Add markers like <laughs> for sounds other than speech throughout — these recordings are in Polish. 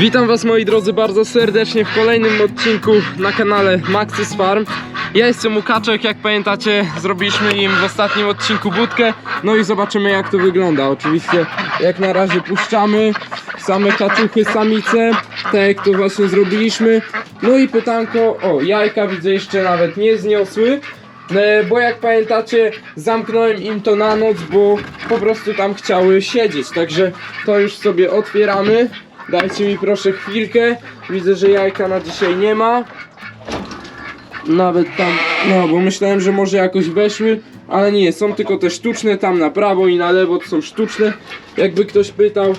Witam was moi drodzy bardzo serdecznie w kolejnym odcinku na kanale Maxis Farm. Ja jestem Łukaczek, jak pamiętacie zrobiliśmy im w ostatnim odcinku budkę. No i zobaczymy jak to wygląda. Oczywiście jak na razie puszczamy same kaczuchy, samice Tak jak to właśnie zrobiliśmy. No i pytanko, o jajka widzę jeszcze nawet nie zniosły. E, Bo jak pamiętacie, zamknąłem im to na noc, bo po prostu tam chciały siedzieć. Także to już sobie otwieramy. Dajcie mi proszę chwilkę. Widzę, że jajka na dzisiaj nie ma. Nawet tam, no bo myślałem, że może jakoś weszły, ale nie, są tylko te sztuczne, tam na prawo i na lewo są sztuczne, jakby ktoś pytał.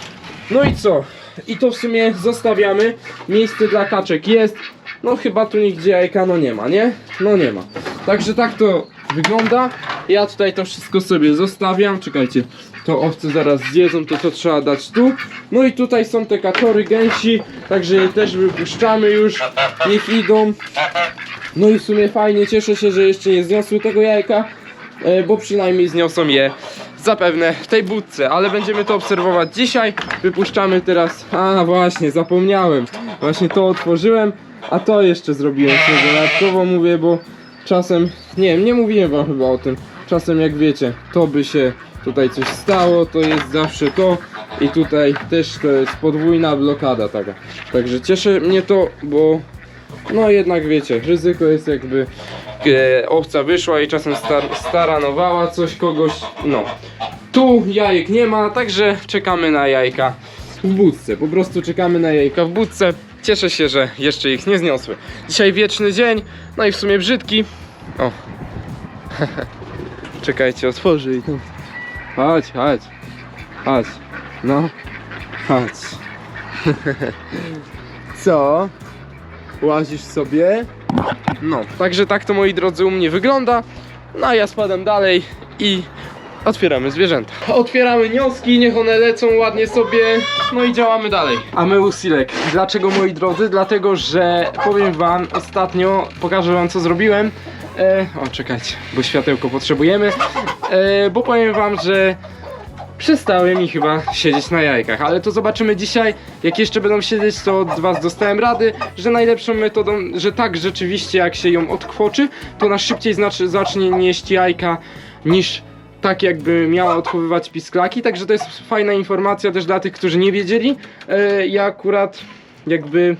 No i co? I to w sumie zostawiamy. Miejsce dla kaczek jest. No chyba tu nigdzie jajka no nie ma, nie? No nie ma. Także tak to wygląda. Ja tutaj to wszystko sobie zostawiam. Czekajcie, to owce zaraz zjedzą, to to trzeba dać tu. No i tutaj są te katory gęsi, także je też wypuszczamy już. Niech idą. No i w sumie fajnie, cieszę się, że jeszcze nie zniosły tego jajka, e, bo przynajmniej zniosą je zapewne w tej budce, ale będziemy to obserwować dzisiaj. Wypuszczamy teraz, a właśnie, zapomniałem, właśnie to otworzyłem, a to jeszcze zrobiłem sobie dodatkowo, mówię, bo czasem, nie wiem, nie mówiłem wam chyba o tym, czasem jak wiecie, to by się tutaj coś stało, to jest zawsze to i tutaj też to jest podwójna blokada taka. Także cieszy mnie to, bo no jednak wiecie, ryzyko jest jakby e, owca wyszła i czasem star, staranowała coś kogoś, no. Tu jajek nie ma, także czekamy na jajka w budce. Po prostu czekamy na jajka w budce. Cieszę się, że jeszcze ich nie zniosły. Dzisiaj wieczny dzień, no i w sumie brzydki. O. <laughs> Czekajcie, otworzy i tam. Chodź, chodź. Chodź. No. Chodź. <laughs> Co? Łazisz sobie? No, także tak to moi drodzy u mnie wygląda. No a ja spadam dalej i otwieramy zwierzęta. Otwieramy nioski, niech one lecą ładnie sobie, no i działamy dalej. A my usilek. Dlaczego moi drodzy? Dlatego, że powiem wam ostatnio, pokażę wam co zrobiłem. E, o, czekajcie, bo światełko potrzebujemy. E, bo powiem wam, że przestały mi chyba siedzieć na jajkach, ale to zobaczymy dzisiaj. Jak jeszcze będą siedzieć, to od was dostałem rady, że najlepszą metodą, że tak rzeczywiście jak się ją odkwoczy, to ona szybciej znaczy, zacznie nieść jajka niż tak jakby miała odchowywać pisklaki, także to jest fajna informacja też dla tych, którzy nie wiedzieli. E, ja akurat jakby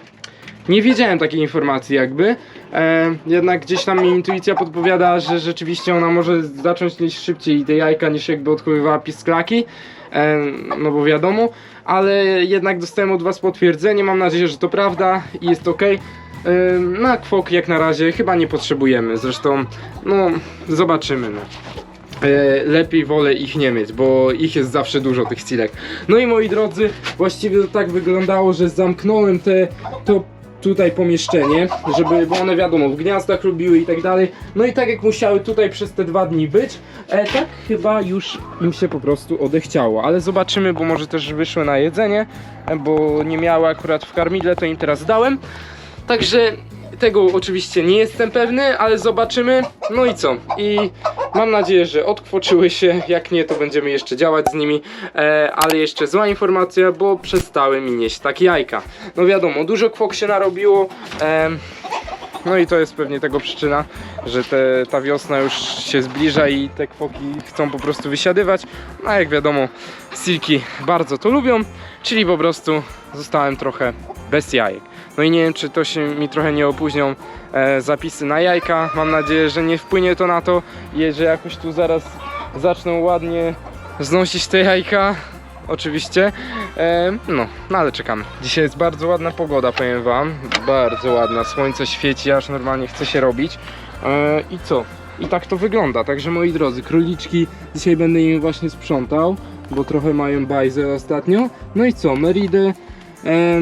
nie wiedziałem takiej informacji jakby. E, jednak gdzieś tam mi intuicja podpowiada, że rzeczywiście ona może zacząć nieść szybciej te jajka niż jakby odchowywała pisklaki. E, no bo wiadomo, ale jednak dostałem od was potwierdzenie, mam nadzieję, że to prawda i jest ok. E, Na kwok jak na razie chyba nie potrzebujemy, zresztą no zobaczymy. No. E, lepiej wolę ich nie mieć, bo ich jest zawsze dużo tych cilek. No i moi drodzy, właściwie to tak wyglądało, że zamknąłem te to tutaj pomieszczenie, żeby, bo one wiadomo, w gniazdach robiły i tak dalej. No i tak jak musiały tutaj przez te dwa dni być, e, tak chyba już im się po prostu odechciało. Ale zobaczymy, bo może też wyszły na jedzenie, e, bo nie miały akurat w karmidle, to im teraz dałem. Także tego oczywiście nie jestem pewny, ale zobaczymy. No i co? I mam nadzieję, że odkwoczyły się. Jak nie, to będziemy jeszcze działać z nimi. E, ale jeszcze zła informacja, bo przestały mi nieść takie jajka. No wiadomo, dużo kwok się narobiło. E, no i to jest pewnie tego przyczyna, że te, ta wiosna już się zbliża i te kwoki chcą po prostu wysiadywać. A jak wiadomo, silki bardzo to lubią, czyli po prostu zostałem trochę bez jajek. No i nie wiem, czy to się mi trochę nie opóźnią e, zapisy na jajka. Mam nadzieję, że nie wpłynie to na to i że jakoś tu zaraz zaczną ładnie znosić te jajka. Oczywiście. E, no, no ale czekamy. Dzisiaj jest bardzo ładna pogoda, powiem wam. Bardzo ładna. Słońce świeci, aż normalnie chce się robić. E, I co? I tak to wygląda. Także moi drodzy, króliczki dzisiaj będę im właśnie sprzątał, bo trochę mają bajzę ostatnio. No i co? Meridę. E,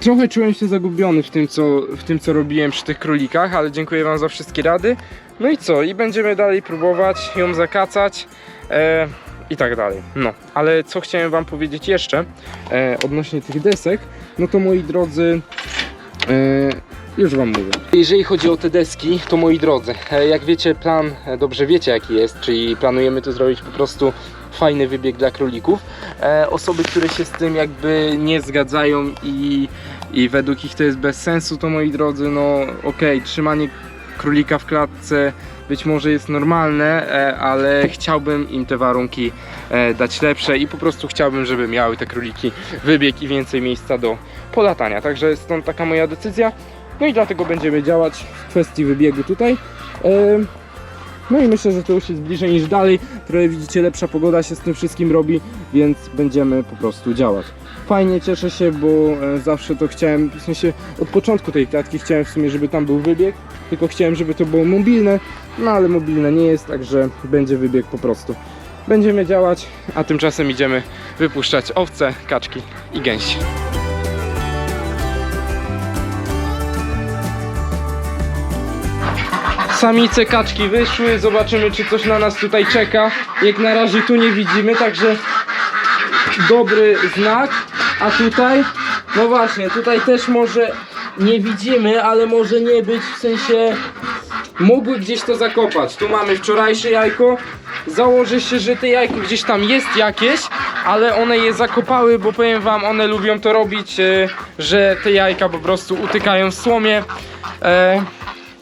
Trochę czułem się zagubiony w tym, co, w tym, co robiłem przy tych królikach, ale dziękuję Wam za wszystkie rady. No i co? I będziemy dalej próbować ją zakacać e, i tak dalej. No, ale co chciałem Wam powiedzieć jeszcze e, odnośnie tych desek, no to moi drodzy, e, już Wam mówię. Jeżeli chodzi o te deski, to moi drodzy, e, jak wiecie, plan e, dobrze wiecie jaki jest, czyli planujemy to zrobić po prostu fajny wybieg dla królików. E, osoby, które się z tym jakby nie zgadzają i, i według ich to jest bez sensu, to moi drodzy, no okej, trzymanie królika w klatce być może jest normalne, e, ale chciałbym im te warunki e, dać lepsze i po prostu chciałbym, żeby miały te króliki wybieg i więcej miejsca do polatania. Także stąd taka moja decyzja. No i dlatego będziemy działać w kwestii wybiegu tutaj. No i myślę, że to już jest bliżej niż dalej. Trochę widzicie, lepsza pogoda się z tym wszystkim robi, więc będziemy po prostu działać. Fajnie, cieszę się, bo e, zawsze to chciałem, w sensie od początku tej klatki chciałem w sumie, żeby tam był wybieg, tylko chciałem, żeby to było mobilne, no ale mobilne nie jest, także będzie wybieg po prostu. Będziemy działać, a tymczasem idziemy wypuszczać owce, kaczki i gęsi. Samice kaczki wyszły, zobaczymy czy coś na nas tutaj czeka. Jak na razie tu nie widzimy, także dobry znak. A tutaj, no właśnie, tutaj też może nie widzimy, ale może nie być, w sensie mogły gdzieś to zakopać. Tu mamy wczorajsze jajko. Założę się, że te jajko gdzieś tam jest jakieś, ale one je zakopały, bo powiem wam, one lubią to robić, e, że te jajka po prostu utykają w słomie.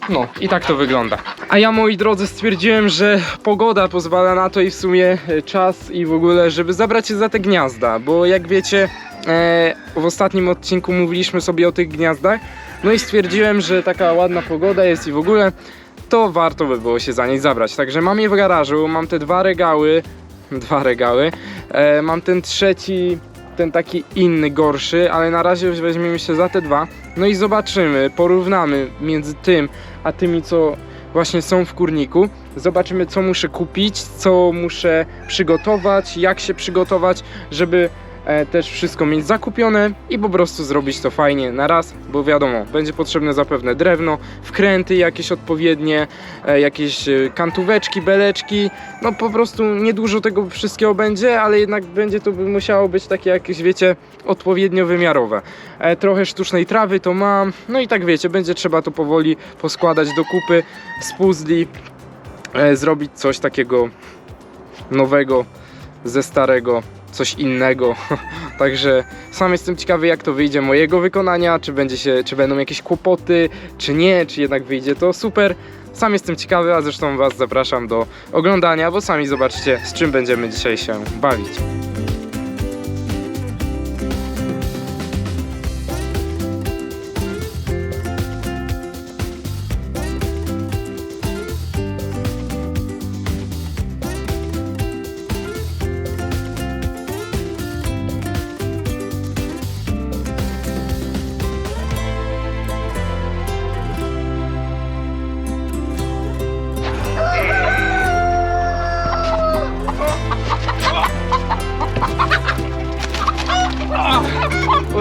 No i tak to wygląda. A ja moi drodzy stwierdziłem, że pogoda pozwala na to i w sumie e, czas i w ogóle, żeby zabrać się za te gniazda, bo jak wiecie, e, w ostatnim odcinku mówiliśmy sobie o tych gniazdach, no i stwierdziłem, że taka ładna pogoda jest i w ogóle to warto by było się za nie zabrać. Także mam je w garażu, mam te dwa regały, <laughs> dwa regały, e, mam ten trzeci, ten taki inny, gorszy, ale na razie weźmiemy się za te dwa. No i zobaczymy, porównamy między tym, a tymi, co właśnie są w kurniku. Zobaczymy, co muszę kupić, co muszę przygotować, jak się przygotować, żeby też wszystko mieć zakupione i po prostu zrobić to fajnie na raz, bo wiadomo, będzie potrzebne zapewne drewno, wkręty jakieś odpowiednie, e, jakieś e, kantóweczki, beleczki, no po prostu niedużo tego wszystkiego będzie, ale jednak będzie to by musiało być takie jakieś, wiecie, odpowiednio wymiarowe. E, trochę sztucznej trawy to mam, no i tak wiecie, będzie trzeba to powoli poskładać do kupy z puzli, e, zrobić coś takiego nowego ze starego, coś innego. <laughs> Także sam jestem ciekawy jak to wyjdzie mojego wykonania, czy będzie się, czy będą jakieś kłopoty, czy nie, czy jednak wyjdzie to super. Sam jestem ciekawy, a zresztą was zapraszam do oglądania, bo sami zobaczcie z czym będziemy dzisiaj się bawić.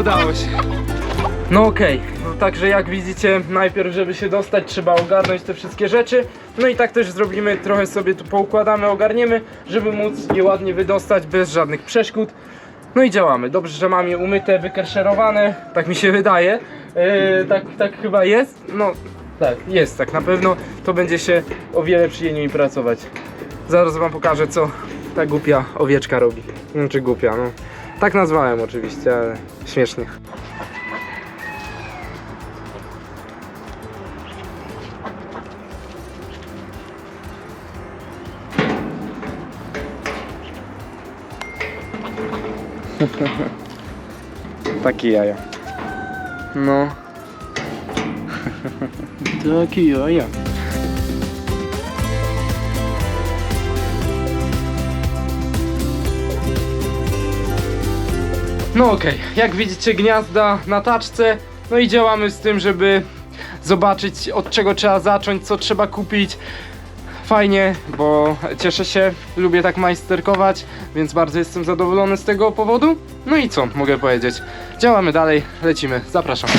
Udało się. No okej, no także jak widzicie, najpierw żeby się dostać trzeba ogarnąć te wszystkie rzeczy. No i tak też zrobimy, trochę sobie tu poukładamy, ogarniemy, żeby móc je ładnie wydostać bez żadnych przeszkód. No i działamy. Dobrze, że mam je umyte, wykerszerowane, tak mi się wydaje. Yy, tak, tak chyba jest. No tak, jest tak na pewno. To będzie się o wiele przyjemniej pracować. Zaraz wam pokażę co ta głupia owieczka robi. Znaczy głupia, no. Tak nazwałem oczywiście, ale śmiesznie. <laughs> Takie jaja. No. Takie jaja. No okej, jak widzicie gniazda na taczce, no i działamy z tym, żeby zobaczyć od czego trzeba zacząć, co trzeba kupić. Fajnie, bo cieszę się, lubię tak majsterkować, więc bardzo jestem zadowolony z tego powodu. No i co mogę powiedzieć? Działamy dalej, lecimy, zapraszam.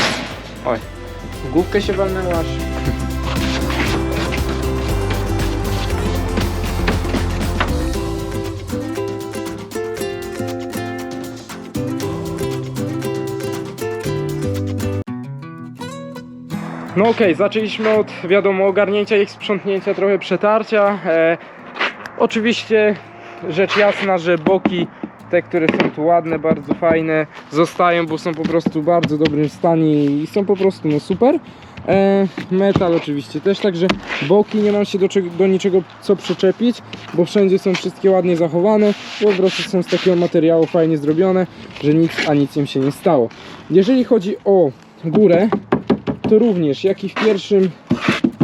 Oj, główkę się walnęłaś. No okej, zaczęliśmy od wiadomo ogarnięcia ich, sprzątnięcia, trochę przetarcia. E, oczywiście rzecz jasna, że boki, te, które są tu ładne, bardzo fajne, zostają, bo są po prostu w bardzo dobrym stanie i są po prostu no super. E, metal oczywiście też, także boki nie mam się do, czego, do niczego co przyczepić, bo wszędzie są wszystkie ładnie zachowane, po prostu są z takiego materiału fajnie zrobione, że nic, a nic im się nie stało. Jeżeli chodzi o górę, to również jak i w pierwszym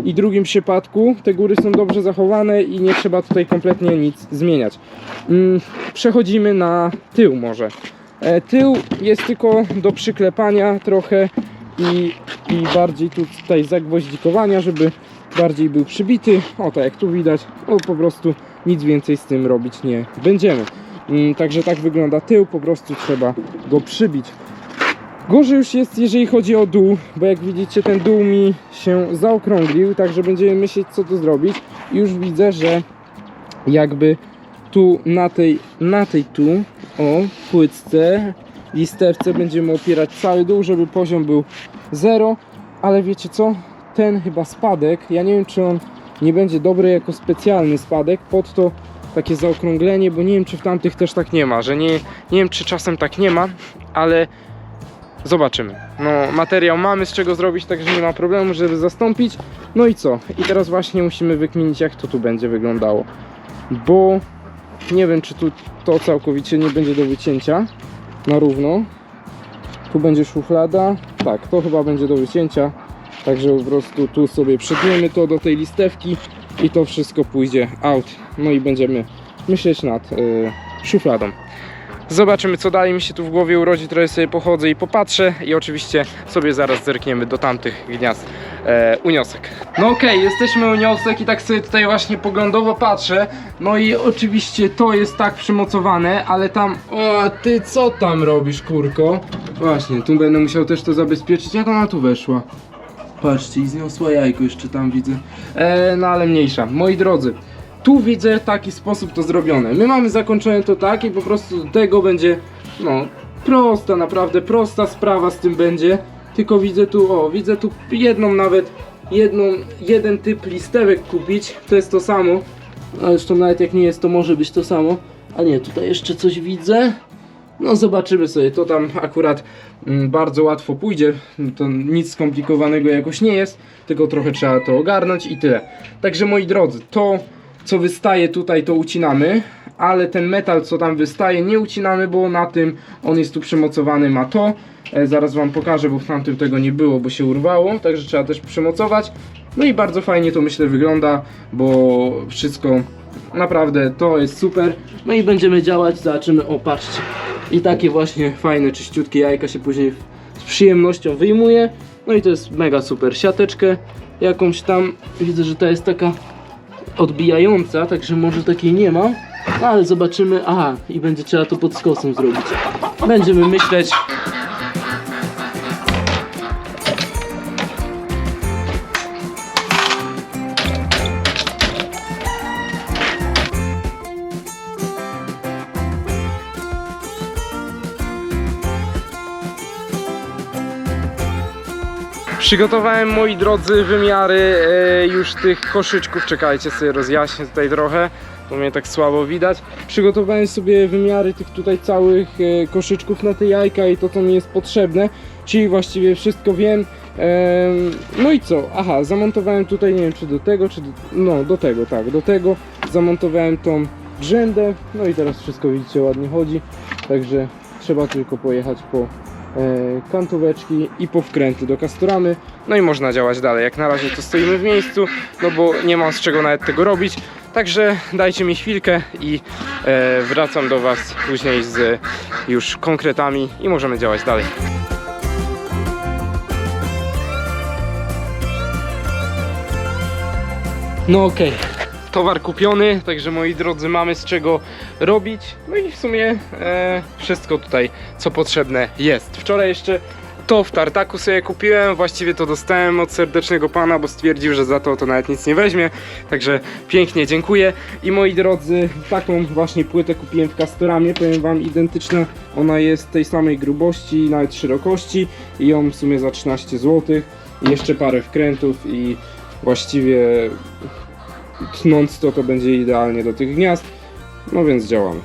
i drugim przypadku te góry są dobrze zachowane i nie trzeba tutaj kompletnie nic zmieniać. Mm, Przechodzimy na tył może. E, Tył jest tylko do przyklepania trochę i, i bardziej tu- tutaj zagwoździkowania, żeby bardziej był przybity. O tak jak tu widać, no po prostu nic więcej z tym robić nie będziemy. Mm, Także tak wygląda tył, po prostu trzeba go przybić. Gorzej już jest, jeżeli chodzi o dół, bo jak widzicie, ten dół mi się zaokrąglił, także będziemy myśleć, co tu zrobić. I już widzę, że jakby tu na tej, na tej tu, o, płytce, listewce będziemy opierać cały dół, żeby poziom był 0, ale wiecie co? Ten chyba spadek, ja nie wiem, czy on nie będzie dobry jako specjalny spadek, pod to takie zaokrąglenie, bo nie wiem, czy w tamtych też tak nie ma, że nie, nie wiem, czy czasem tak nie ma, ale Zobaczymy. No, materiał mamy z czego zrobić, także nie ma problemu, żeby zastąpić. No i co? I teraz właśnie musimy wykminić, jak to tu będzie wyglądało. Bo nie wiem, czy tu to całkowicie nie będzie do wycięcia na równo. Tu będzie szuflada. Tak, to chyba będzie do wycięcia. Także po prostu tu sobie przytniemy to do tej listewki i to wszystko pójdzie out. No i będziemy myśleć nad y, szufladą. Zobaczymy co dalej mi się tu w głowie urodzi, trochę sobie pochodzę i popatrzę i oczywiście sobie zaraz zerkniemy do tamtych gniazd e, uniosek. No okej, jesteśmy uniosek i tak sobie tutaj właśnie poglądowo patrzę. No i oczywiście to jest tak przymocowane, ale tam... O, ty co tam robisz kurko? Właśnie, tu będę musiał też to zabezpieczyć. Jak ona tu weszła? Patrzcie, i zniosła jajko jeszcze tam widzę. E, no ale mniejsza. Moi drodzy, tu widzę taki sposób to zrobione. My mamy zakończone to tak i po prostu do tego będzie, no, prosta, naprawdę prosta sprawa z tym będzie. Tylko widzę tu, o, widzę tu jedną nawet, jedną, jeden typ listewek kupić, to jest to samo. A zresztą nawet jak nie jest, to może być to samo. A nie, tutaj jeszcze coś widzę. No zobaczymy sobie, to tam akurat mm, bardzo łatwo pójdzie, to nic skomplikowanego jakoś nie jest, tylko trochę trzeba to ogarnąć i tyle. Także moi drodzy, to co wystaje tutaj to ucinamy, ale ten metal co tam wystaje nie ucinamy, bo na tym on jest tu przymocowany, ma to. E, zaraz wam pokażę, bo w tamtym tego nie było, bo się urwało, także trzeba też przymocować. No i bardzo fajnie to myślę wygląda, bo wszystko naprawdę to jest super. No i będziemy działać, zobaczymy, o patrzcie. I takie właśnie fajne, czyściutkie jajka się później z przyjemnością wyjmuje. No i to jest mega super. Siateczkę jakąś tam, widzę, że ta jest taka odbijająca, także może takiej nie ma. No, ale zobaczymy. Aha, i będzie trzeba to pod skosem zrobić. Będziemy myśleć. Przygotowałem moi drodzy wymiary e, już tych koszyczków. Czekajcie sobie rozjaśnię tutaj trochę, bo mnie tak słabo widać. Przygotowałem sobie wymiary tych tutaj całych e, koszyczków na te jajka i to co mi jest potrzebne, czyli właściwie wszystko wiem. Em, no i co? Aha, zamontowałem tutaj, nie wiem czy do tego, czy do, no do tego, tak, do tego zamontowałem tą grzędę, no i teraz wszystko widzicie ładnie chodzi, także trzeba tylko pojechać po e, kantóweczki i po wkręty do kastoramy, no i można działać dalej. Jak na razie to stoimy w miejscu, no bo nie mam z czego nawet tego robić, także dajcie mi chwilkę i e, wracam do Was później z już konkretami i możemy działać dalej. No okej. Towar kupiony, także moi drodzy mamy z czego robić. No i w sumie e, wszystko tutaj co potrzebne jest. Wczoraj jeszcze to w tartaku sobie kupiłem, właściwie to dostałem od serdecznego pana, bo stwierdził, że za to to nawet nic nie weźmie. Także pięknie dziękuję. I moi drodzy, taką właśnie płytę kupiłem w Castoramie, powiem wam identyczna. Ona jest tej samej grubości, nawet szerokości i ją w sumie za 13 zł. I jeszcze parę wkrętów i właściwie tnąc to, to będzie idealnie do tych gniazd. No więc działamy.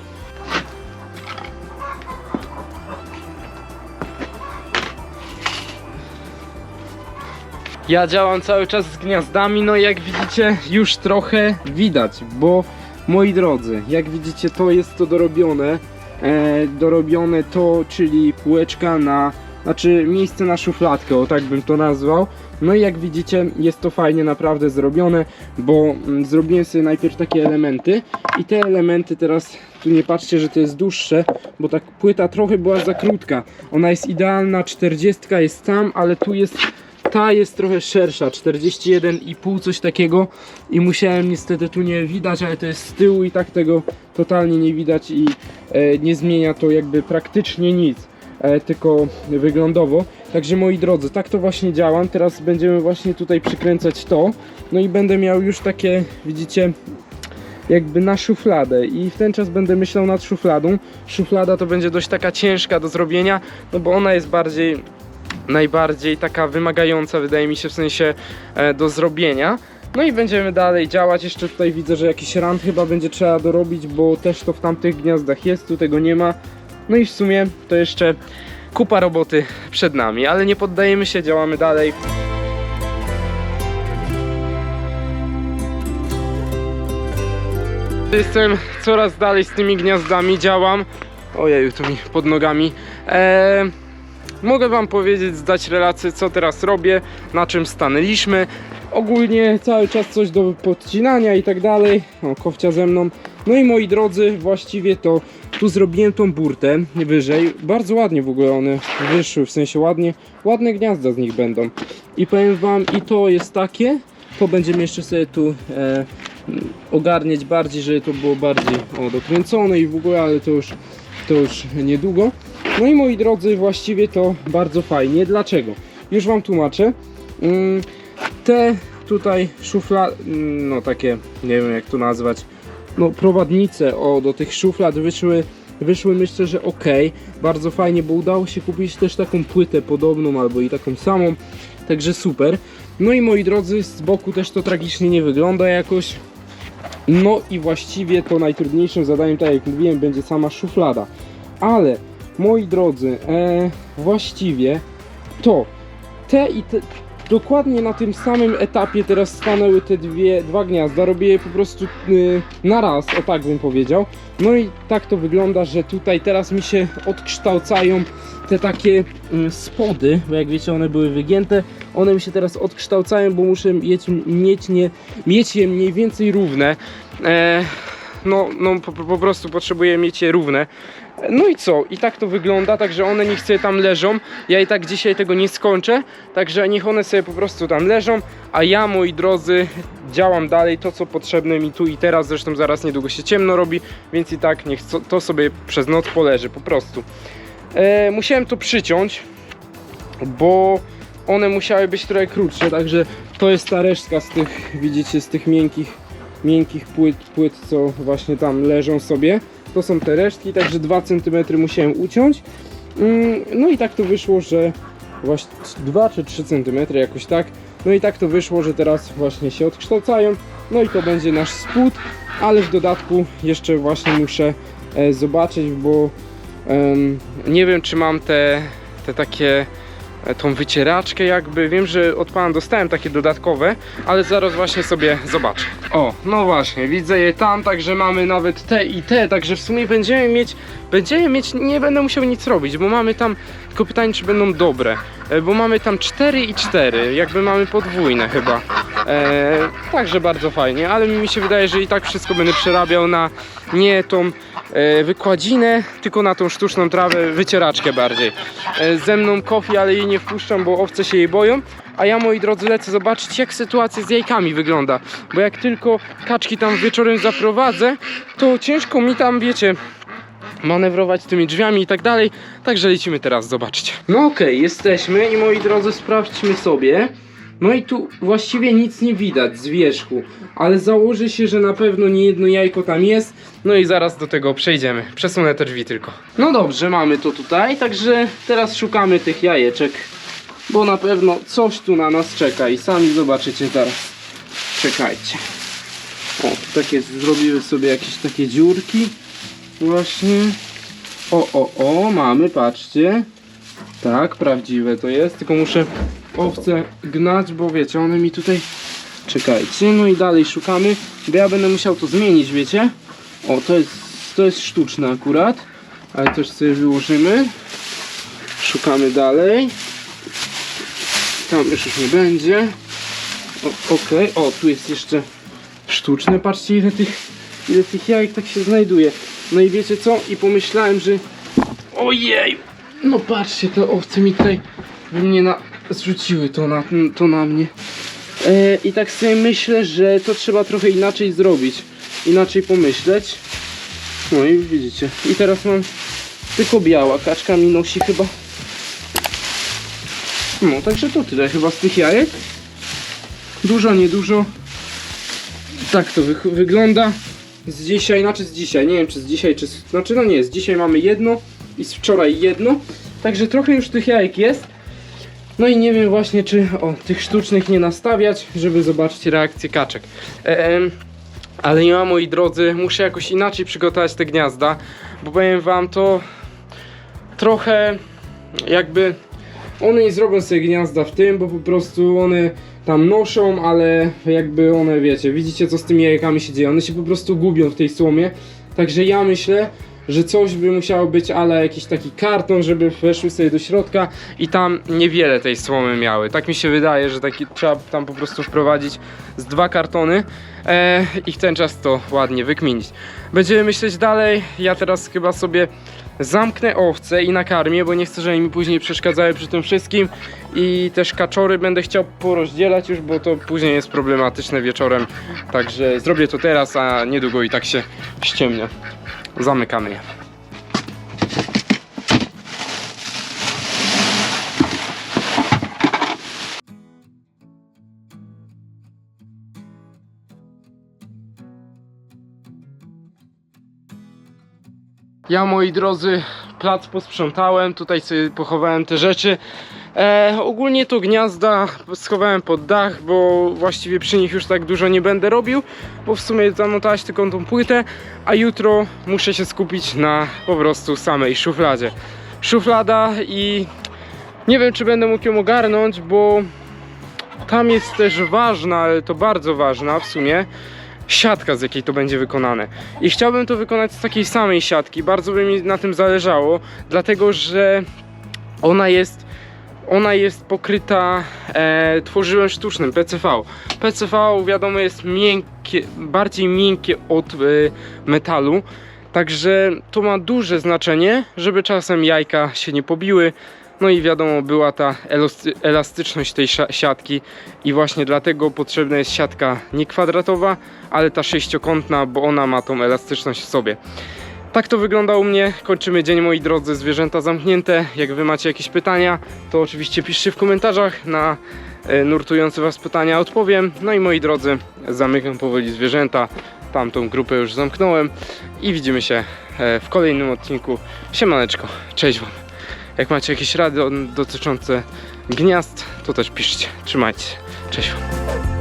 Ja działam cały czas z gniazdami, no i jak widzicie już trochę widać, bo moi drodzy, jak widzicie to jest to dorobione, e, dorobione to, czyli półeczka na, znaczy miejsce na szufladkę, o tak bym to nazwał. No i jak widzicie jest to fajnie naprawdę zrobione, bo mm, zrobiłem sobie najpierw takie elementy i te elementy teraz, tu nie patrzcie, że to jest dłuższe, bo tak płyta trochę była za krótka. Ona jest idealna, 40 jest tam, ale tu jest ta jest trochę szersza, 41,5 coś takiego i musiałem niestety tu nie widać, ale to jest z tyłu i tak tego totalnie nie widać i e, nie zmienia to jakby praktycznie nic, tylko wyglądowo. Także moi drodzy, tak to właśnie działam. Teraz będziemy właśnie tutaj przykręcać to, no i będę miał już takie, widzicie, jakby na szufladę i w ten czas będę myślał nad szufladą. Szuflada to będzie dość taka ciężka do zrobienia, no bo ona jest bardziej najbardziej taka wymagająca, wydaje mi się, w sensie e, do zrobienia. No i będziemy dalej działać. Jeszcze tutaj widzę, że jakiś rand chyba będzie trzeba dorobić, bo też to w tamtych gniazdach jest, tu tego nie ma. No i w sumie to jeszcze kupa roboty przed nami, ale nie poddajemy się, działamy dalej. Jestem coraz dalej z tymi gniazdami, działam. Ojeju, tu mi pod nogami. Eee, mogę wam powiedzieć, zdać relację co teraz robię, na czym stanęliśmy. Ogólnie cały czas coś do podcinania i tak dalej. O, kowcia ze mną. No i moi drodzy, właściwie to tu zrobiłem tą burtę wyżej. Bardzo ładnie w ogóle one wyszły, w sensie ładnie, ładne gniazda z nich będą. I powiem wam, i to jest takie, to będziemy jeszcze sobie tu e, ogarniać bardziej, żeby to było bardziej o, dokręcone i w ogóle, ale to już, to już niedługo. No i moi drodzy, właściwie to bardzo fajnie. Dlaczego? Już Wam tłumaczę. Mm, Te tutaj szufla, mm, no takie, nie wiem jak to nazwać, no prowadnice o, do tych szuflad wyszły, wyszły myślę, że ok, bardzo fajnie, bo udało się kupić też taką płytę podobną albo i taką samą, także super. No i moi drodzy, z boku też to tragicznie nie wygląda jakoś. No i właściwie to najtrudniejszym zadaniem, tak jak mówiłem, będzie sama szuflada. Ale moi drodzy, e, właściwie to te i te dokładnie na tym samym etapie teraz stanęły te dwie, dwa gniazda. Robię je po prostu y, na raz, o tak bym powiedział. No i tak to wygląda, że tutaj teraz mi się odkształcają te takie y, spody, bo jak wiecie one były wygięte. One mi się teraz odkształcają, bo muszę mieć, mieć, nie, mieć je mniej więcej równe. E, no, no po, po prostu potrzebuję mieć je równe. No i co? I tak to wygląda, także one niech sobie tam leżą. Ja i tak dzisiaj tego nie skończę, także niech one sobie po prostu tam leżą, a ja, moi drodzy, działam dalej to, co potrzebne mi tu i teraz. Zresztą zaraz niedługo się ciemno robi, więc i tak niech to sobie przez noc poleży, po prostu. E, musiałem to przyciąć, bo one musiały być trochę krótsze, także to jest ta resztka z tych, widzicie, z tych miękkich, miękkich płyt, płyt, co właśnie tam leżą sobie. To są te resztki, także 2 cm musiałem uciąć. Mm, No i tak to wyszło, że właśnie 2 czy 3 cm jakoś tak. No i tak to wyszło, że teraz właśnie się odkształcają. No i to będzie nasz spód, ale w dodatku jeszcze właśnie muszę e, zobaczyć, bo em, nie wiem czy mam te, te takie tą wycieraczkę jakby. Wiem, że od pana dostałem takie dodatkowe, ale zaraz właśnie sobie zobaczę. O, no właśnie, widzę je tam, także mamy nawet te i te, także w sumie będziemy mieć, będziemy mieć, nie będę musiał nic robić, bo mamy tam, tylko pytanie czy będą dobre, e, bo mamy tam 4 i 4, jakby mamy podwójne chyba. E, także bardzo fajnie, ale mi się wydaje, że i tak wszystko będę przerabiał na nie tą e, wykładzinę, tylko na tą sztuczną trawę, wycieraczkę bardziej. E, ze mną kofi, ale jej nie wpuszczam, bo owce się jej boją. A ja, moi drodzy, lecę zobaczyć, jak sytuacja z jajkami wygląda. Bo jak tylko kaczki tam wieczorem zaprowadzę, to ciężko mi tam, wiecie, manewrować tymi drzwiami i tak dalej. Także lecimy teraz zobaczyć. No okej, jesteśmy i moi drodzy, sprawdźmy sobie. No i tu właściwie nic nie widać z wierzchu, ale założę się, że na pewno nie jedno jajko tam jest. No i zaraz do tego przejdziemy. Przesunę te drzwi tylko. No dobrze, mamy to tutaj, także teraz szukamy tych jajeczek, bo na pewno coś tu na nas czeka i sami zobaczycie zaraz. Czekajcie. O, takie zrobiły sobie jakieś takie dziurki. Właśnie. O, o, o, mamy, patrzcie. Tak, prawdziwe to jest, tylko muszę owce gnać, bo wiecie, one mi tutaj... Czekajcie, no i dalej szukamy, bo ja będę musiał to zmienić, wiecie? O, to jest, to jest sztuczne akurat, ale też sobie wyłożymy. Szukamy dalej. Tam już już nie będzie. Okej, o, tu jest jeszcze sztuczne. Patrzcie, ile tych, ile tych jajek tak się znajduje. No i wiecie co? I pomyślałem, że... Ojej! No patrzcie, te owce mi tutaj by mnie na... zrzuciły to na, to na mnie. E, I tak sobie myślę, że to trzeba trochę inaczej zrobić. Inaczej pomyśleć. No i widzicie. I teraz mam tylko biała. Kaczka mi nosi chyba. No, także to tyle chyba z tych jajek. Dużo, niedużo. Tak to wy wygląda. Z dzisiaj, znaczy z dzisiaj, nie wiem czy z dzisiaj, czy z, znaczy no nie, z dzisiaj mamy jedno i z wczoraj jedno. Także trochę już tych jajek jest. No i nie wiem właśnie czy o tych sztucznych nie nastawiać, żeby zobaczyć reakcję kaczek. Em, ale ja moi drodzy, muszę jakoś inaczej przygotować te gniazda, bo powiem wam to trochę jakby one nie zrobią sobie gniazda w tym, bo po prostu one tam noszą, ale jakby one wiecie, widzicie co z tymi jajkami się dzieje, one się po prostu gubią w tej słomie. Także ja myślę, że coś by musiało być, ale jakiś taki karton, żeby weszły sobie do środka i tam niewiele tej słomy miały. Tak mi się wydaje, że taki trzeba tam po prostu wprowadzić z dwa kartony e, i w ten czas to ładnie wykminić. Będziemy myśleć dalej. Ja teraz chyba sobie zamknę owce i nakarmię, bo nie chcę, żeby mi później przeszkadzały przy tym wszystkim. I też kaczory będę chciał porozdzielać już, bo to później jest problematyczne wieczorem. Także zrobię to teraz, a niedługo i tak się ściemnia. Zamykamy je. Ja moi drodzy, plac posprzątałem, tutaj sobie pochowałem te rzeczy. E, ogólnie to gniazda schowałem pod dach, bo właściwie przy nich już tak dużo nie będę robił, bo w sumie zamontałeś tylko tą płytę, a jutro muszę się skupić na po prostu samej szufladzie. Szuflada i nie wiem czy będę mógł ją ogarnąć, bo tam jest też ważna, ale to bardzo ważna w sumie, siatka z jakiej to będzie wykonane. I chciałbym to wykonać z takiej samej siatki, bardzo by mi na tym zależało, dlatego że ona jest ona jest pokryta e, tworzyłem sztucznym PCV. PCV wiadomo jest miękkie, bardziej miękkie od e, metalu, także to ma duże znaczenie, żeby czasem jajka się nie pobiły. No i wiadomo, była ta elasty- elastyczność tej siatki i właśnie dlatego potrzebna jest siatka nie kwadratowa, ale ta sześciokątna, bo ona ma tą elastyczność w sobie. Tak to wygląda u mnie. Kończymy dzień, moi drodzy, zwierzęta zamknięte. Jak wy macie jakieś pytania, to oczywiście piszcie w komentarzach. Na e, nurtujące was pytania odpowiem. No i moi drodzy, zamykam powoli zwierzęta. Tamtą grupę już zamknąłem i widzimy się e, w kolejnym odcinku. Siemaneczko, cześć wam. Jak macie jakieś rady dotyczące gniazd, to też piszcie. Trzymajcie się. Cześć wam.